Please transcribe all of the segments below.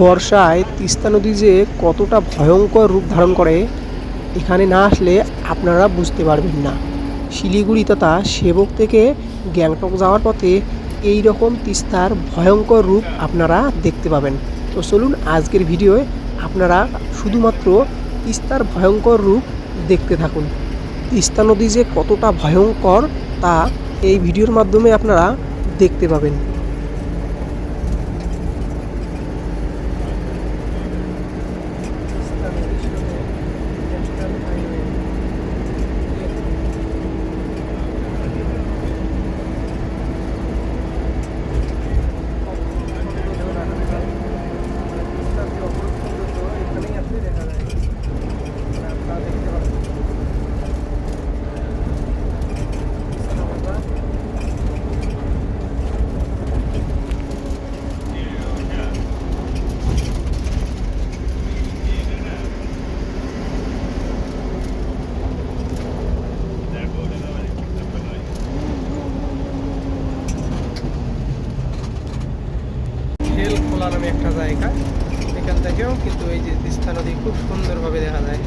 বর্ষায় তিস্তা নদী যে কতটা ভয়ঙ্কর রূপ ধারণ করে, এখানে না আসলে আপনারা বুঝতে পারবেন না। শিলিগুড়ি তথা সেবক থেকে গ্যাংটক যাওয়ার পথে এই রকম তিস্তার ভয়ঙ্কর রূপ আপনারা দেখতে পাবেন। তো চলুন আজকের ভিডিওয়ে আপনারা শুধুমাত্র তিস্তার ভয়ঙ্কর রূপ দেখতে থাকুন। তিস্তা নদী যে কতটা ভয়ঙ্কর তা এই ভিডিওর মাধ্যমে আপনারা দেখতে পাবেন। নামে একটা জায়গা। এখান থেকেও কিন্তু এই যে তিস্তা নদী খুব সুন্দরভাবে দেখা যায়।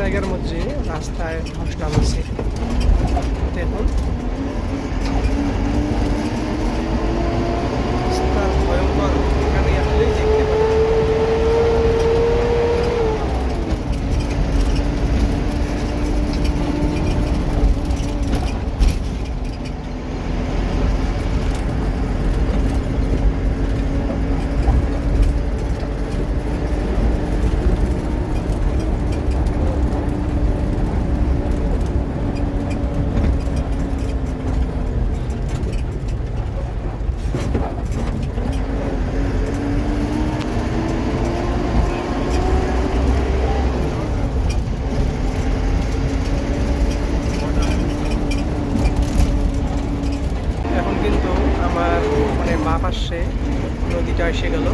জায়গার মধ্যে রাস্তায় ধস নামছে দেখুন どうも。মানে আসছে নদীটা এসে গেল।